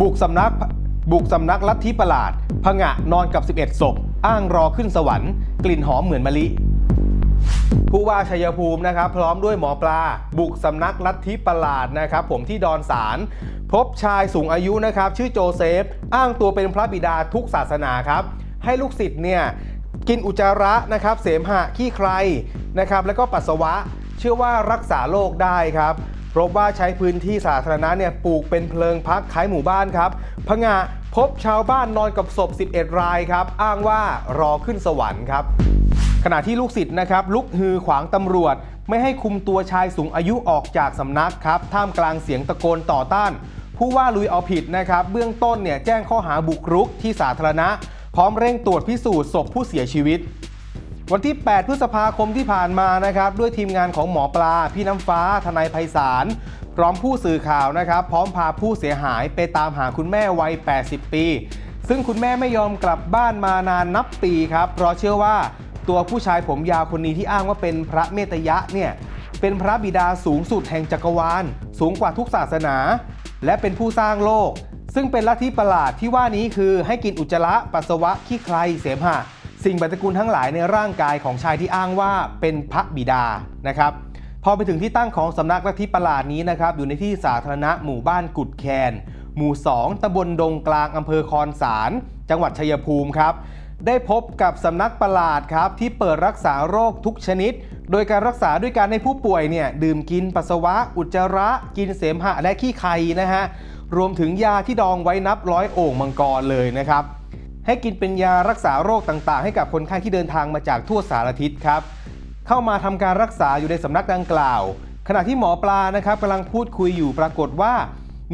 บุกสำนักบุกสำนักลัทธิประหลาดผงะนอนกับ 11ศพอ้างรอขึ้นสวรรค์ กลิ่นหอมเหมือนมะลิ ผู้ว่าชัยภูมินะครับ พร้อมด้วยหมอปลา บุกสำนักลัทธิประหลาดนะครับ ผมที่ดอนสาร พบชายสูงอายุนะครับ ชื่อโจเซฟ อ้างตัวเป็นพระบิดาทุกศาสนาครับ ให้ลูกศิษย์เนี่ย กินอุจจาระนะครับ เสมหะขี้ใครนะครับ แล้วก็ปัสสาวะเชื่อว่ารักษาโรคได้ครับ พบว่าใช้พื้นที่สาธารณะเนี่ยปลูกเป็นเพลิงพักขายหมู่บ้านครับพงะพบชาวบ้านนอนกับศพ 11 รายครับ อ้างว่ารอขึ้นสวรรค์ครับขณะที่ลูกศิษย์นะครับลุกฮือขวางตำรวจ ไม่ให้คุมตัวชายสูงอายุออกจากสำนักครับ ท่ามกลางเสียงตะโกนต่อต้าน ผู้ว่าลุยเอาผิดนะครับ เบื้องต้นเนี่ยแจ้งข้อหาบุกรุกที่สาธารณะ พร้อมเร่งตรวจพิสูจน์ศพผู้เสียชีวิต วันที่ 8 พฤษภาคมที่ผ่านมานะครับ ด้วยทีมงานของหมอปลา พี่น้ำฟ้า ทนายไพศาลพร้อมผู้สื่อข่าวนะครับ พร้อมพาผู้เสียหายไปตามหาคุณแม่วัย 80 ปี ซึ่งคุณแม่ไม่ยอมกลับบ้านมานานนับปีครับ เพราะเชื่อว่าตัวผู้ชายผมยาวคนนี้ที่อ้างว่าเป็นพระเมตยะเนี่ยเป็นพระบิดาสูงสุดแห่งจักรวาล สูงกว่าทุกศาสนา และเป็นผู้สร้างโลก ซึ่งเป็นลัทธิประหลาดที่ว่านี้คือให้กินอุจจาระปัสสาวะขี้ใครเสมหะ สิ่งปฏิกูลทั้งหลายในร่างกายของชายที่อ้างว่าเป็นพระบิดานะครับพอไปถึงที่ตั้งของสำนักลัทธิประหลาดนี้นะครับอยู่ในที่สาธารณะหมู่บ้านกุดแคน หมู่ 2ตำบลดงกลางอำเภอคอนสาร จังหวัดชัยภูมิครับได้พบกับสำนักประหลาดครับที่เปิดรักษาโรคทุกชนิด โดยการรักษาด้วยการให้ผู้ป่วยเนี่ยดื่มกินปัสสาวะ อุจจาระ กินเสมหะและขี้ไข่นะฮะรวมถึงยาที่ดองไว้นับร้อยโอ่งมังกรเลยนะครับ ให้กินเป็นยารักษาโรคต่างๆ ให้กับคนไข้ที่เดินทางมาจากทั่วสารทิศครับ เข้ามาทำการรักษาอยู่ในสำนักดังกล่าว ขณะที่หมอปลานะครับกำลังพูดคุยอยู่ปรากฏว่า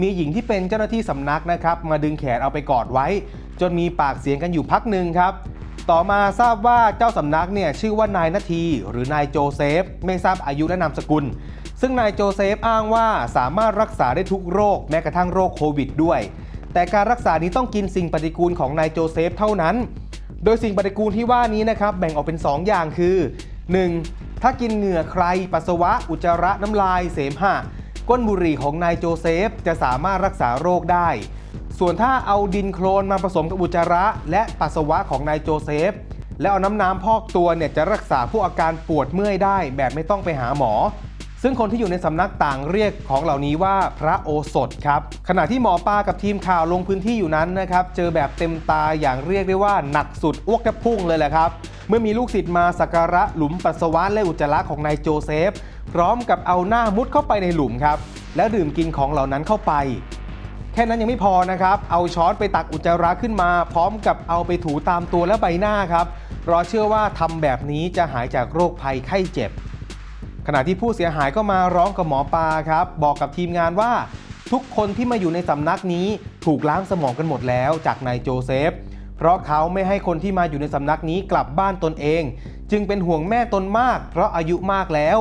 มีหญิงที่เป็นเจ้าหน้าที่สำนักนะครับ มาดึงแขนเอาไปกอดไว้ จนมีปากเสียงกันอยู่พักหนึ่งครับต่อมาทราบว่าเจ้าสำนักเนี่ยชื่อว่านายนาทีหรือนายโจเซฟ ไม่ทราบอายุและนามสกุล ซึ่งนายโจเซฟอ้างว่าสามารถรักษาได้ทุกโรคแม้กระทั่งโรคโควิดด้วย แต่การรักษานี้ต้องกินสิ่งปฏิกูลของนายโจเซฟเท่านั้น โดยสิ่งปฏิกูลที่ว่านี้นะครับแบ่งออกเป็น 2 อย่างคือ 1. ถ้ากินเหงื่อใคร ปัสสาวะ อุจจาระน้ำลาย เสมหะ ก้นบุหรี่ของนายโจเซฟจะสามารถรักษาโรคได้ ส่วนถ้าเอาดินโคลนมาผสมกับอุจจาระ และปัสสาวะของนายโจเซฟ แล้วเอาน้ำน้ำพอกตัวเนี่ยจะรักษาพวกอาการปวดเมื่อยได้ แบบไม่ต้องไปหาหมอ ซึ่งคนที่อยู่ในสำนักต่างเรียกของเหล่านี้ว่าพระโอสถครับ ขณะที่หมอปลากับทีมข่าวลงพื้นที่อยู่นั้นนะครับ เจอแบบเต็มตาอย่างเรียกได้ว่าหนักสุดอ้วกแทบพุ่งเลยแหละครับ เมื่อมีลูกศิษย์มาสักการะหลุมปัสสาวะและอุจจาระของนายโจเซฟ พร้อมกับเอาหน้ามุดเข้าไปในหลุมครับ แล้วดื่มกินของเหล่านั้นเข้าไป แค่นั้นยังไม่พอนะครับ เอาช้อนไปตักอุจจาระขึ้นมา พร้อมกับเอาไปถูตามตัวและใบหน้าครับเพราะเชื่อว่าทำแบบนี้จะหายจากโรคภัยไข้เจ็บ ขณะที่ผู้เสียหายก็มาร้องกับหมอปลาครับ บอกกับทีมงานว่า ทุกคนที่มาอยู่ในสำนักนี้ถูกล้างสมองกันหมดแล้วจากนายโจเซฟ เพราะเขาไม่ให้คนที่มาอยู่ในสำนักนี้กลับบ้านตนเอง จึงเป็นห่วงแม่ตนมาก เพราะอายุมากแล้ว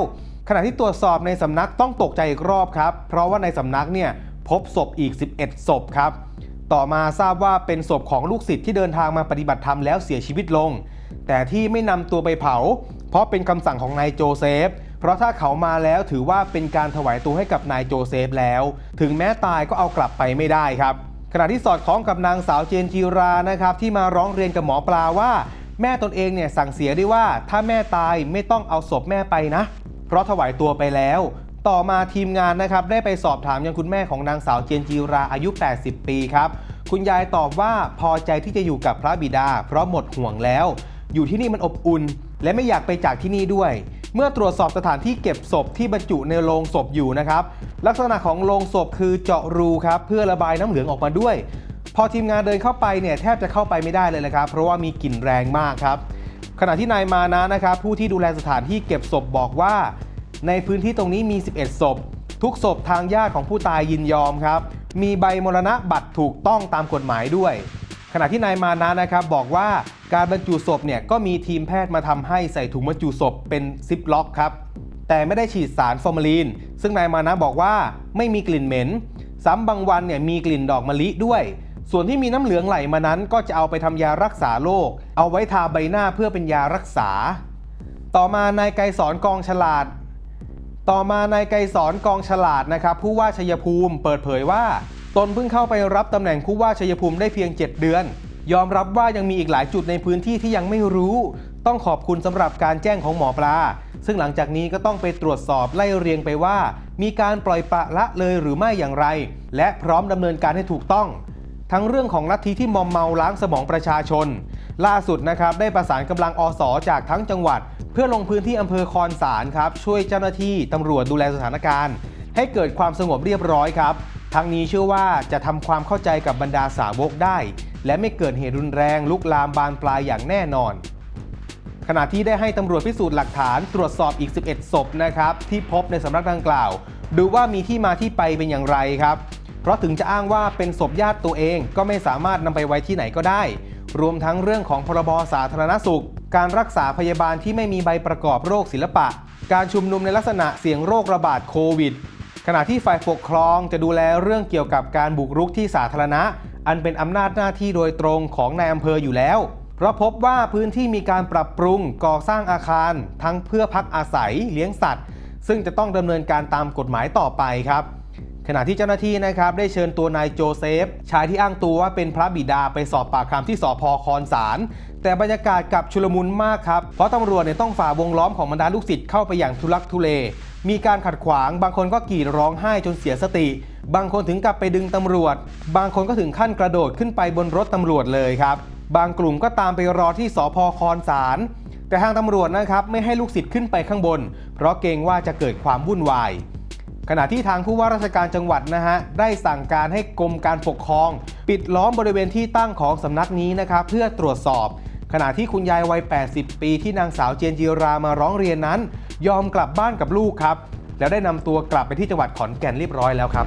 ขณะที่ตรวจสอบในสำนักต้องตกใจอีกรอบครับ เพราะว่าในสำนักเนี่ยพบศพอีก 11 ศพครับ ต่อมาทราบว่าเป็นศพของลูกศิษย์ที่เดินทางมาปฏิบัติธรรมแล้วเสียชีวิตลง แต่ที่ไม่นำตัวไปเผา เพราะเป็นคำสั่งของนายโจเซฟ เพราะถ้าเขามาแล้วถือว่าเป็นการถวายตัวให้กับนายโจเซฟแล้ว ถึงแม้ตายก็เอากลับไปไม่ได้ครับ ขณะที่สอดคล้องกับนางสาวเจนจีรานะครับที่มาร้องเรียนกับหมอปลาว่า แม่ตนเองเนี่ยสั่งเสียด้วยว่าถ้าแม่ตายไม่ต้องเอาศพแม่ไปนะ เพราะถวายตัวไปแล้ว ต่อมาทีมงานนะครับได้ไปสอบถามยังคุณแม่ของนางสาวเจนจีราอายุ 80 ปีครับคุณยายตอบว่าพอใจที่จะอยู่กับพระบิดา เพราะหมดห่วงแล้ว อยู่ที่นี่มันอบอุ่น และไม่อยากไปจากที่นี่ด้วย เมื่อตรวจสอบสถานที่เก็บศพที่บรรจุในโลงศพอยู่นะครับ ลักษณะของโลงศพคือเจาะรูครับเพื่อระบายน้ำเหลืองออกมาด้วย พอทีมงานเดินเข้าไปเนี่ยแทบจะเข้าไปไม่ได้เลยนะครับ เพราะว่ามีกลิ่นแรงมากครับ ขณะที่นายมานะนะครับ ผู้ที่ดูแลสถานที่เก็บศพบอกว่า ในพื้นที่ตรงนี้มี 11 ศพ ทุกศพทางญาติของผู้ตายยินยอมครับ มีใบมรณะบัตรถูกต้องตามกฎหมายด้วย ขณะที่นายมานะนะครับบอกว่าการบรรจุศพเนี่ยก็มีทีมแพทย์มาทำให้ใส่ถุงบรรจุศพเป็นซิปล็อกครับแต่ไม่ได้ฉีดสารฟอร์มาลีน ซึ่งนายมานะบอกว่าไม่มีกลิ่นเหม็น ซ้ำบางวันเนี่ยมีกลิ่นดอกมะลิด้วย ส่วนที่มีน้ำเหลืองไหลมานั้นก็จะเอาไปทำยารักษาโรค เอาไว้ทาใบหน้าเพื่อเป็นยารักษา ต่อมานายไกรสอนกองฉลาด ต่อมานายไกรสอนกองฉลาดนะครับผู้ว่าชัยภูมิเปิดเผยว่า ตนเพิ่งเข้าไปรับตำแหน่งผู้ว่าชัยภูมิได้เพียง 7 เดือน ยอมรับว่ายังมีอีกหลายจุดในพื้นที่ที่ยังไม่รู้ ต้องขอบคุณสำหรับการแจ้งของหมอปลา ซึ่งหลังจากนี้ก็ต้องไปตรวจสอบไล่เรียงไปว่า มีการปล่อยปะละเลยหรือไม่อย่างไร และพร้อมดำเนินการให้ถูกต้อง ทั้งเรื่องของลัทธิที่มอมเมาล้างสมองประชาชน ล่าสุดนะครับได้ประสานกำลังอสอจากทั้งจังหวัด เพื่อลงพื้นที่อำเภอคอนสารครับช่วยเจ้าหน้าที่ตำรวจดูแลสถานการณ์ ให้เกิดความสงบเรียบร้อยครับ ทั้งนี้เชื่อว่าจะทำความเข้าใจกับบรรดาสาวกได้ และไม่เกิดเหตุรุนแรงลุกลามบานปลายอย่างแน่นอน ขณะที่ได้ให้ตำรวจพิสูจน์หลักฐานตรวจสอบอีก 11 ศพนะครับ ที่พบในสำนักดังกล่าว ดูว่ามีที่มาที่ไปเป็นอย่างไรครับ เพราะถึงจะอ้างว่าเป็นศพญาติตัวเองก็ไม่สามารถนำไปไว้ที่ไหนก็ได้ รวมทั้งเรื่องของพรบสาธารณสุข การรักษาพยาบาลที่ไม่มีใบประกอบโรคศิลปะ การชุมนุมในลักษณะเสี่ยงโรคระบาดโควิด ขณะที่ฝ่ายปกครองจะดูแลเรื่องเกี่ยวกับการบุกรุกที่สาธารณะ อันเป็นอำนาจหน้าที่โดยตรงของนายอำเภออยู่แล้ว เพราะพบว่าพื้นที่มีการปรับปรุงก่อสร้างอาคาร ทั้งเพื่อพักอาศัยเลี้ยงสัตว์ ซึ่งจะต้องดำเนินการตามกฎหมายต่อไปครับขณะที่เจ้าหน้าที่นะครับได้เชิญตัวนายโจเซฟ ชายที่อ้างตัวว่าเป็นพระบิดาไปสอบปากคำที่สพคอนสาร แต่บรรยากาศกลับชุลมุนมากครับ เพราะตำรวจเนี่ยต้องฝ่าวงล้อมของบรรดาลูกศิษย์เข้าไปอย่างทุลักทุเล มีการขัดขวาง บางคนก็กรีดร้องไห้จนเสียสติ บางคนถึงกับไปดึงตำรวจ บางคนก็ถึงขั้นกระโดดขึ้นไปบนรถตำรวจเลยครับ บางกลุ่มก็ตามไปรอที่สพคอนสาร แต่ทางตำรวจนะครับไม่ให้ลูกศิษย์ขึ้นไปข้างบน เพราะเกรงว่าจะเกิดความวุ่นวายขณะที่ทางผู้ว่าราชการจังหวัดนะฮะได้สั่งการให้กรมการปกครอง ปิดล้อมบริเวณที่ตั้งของสำนักนี้นะครับเพื่อตรวจสอบ ขณะที่คุณยายวัย 80 ปีที่นางสาวเจนจีรามาร้องเรียนนั้น ยอมกลับบ้านกับลูกครับ แล้วได้นำตัวกลับไปที่จังหวัดขอนแก่นเรียบร้อยแล้วครับ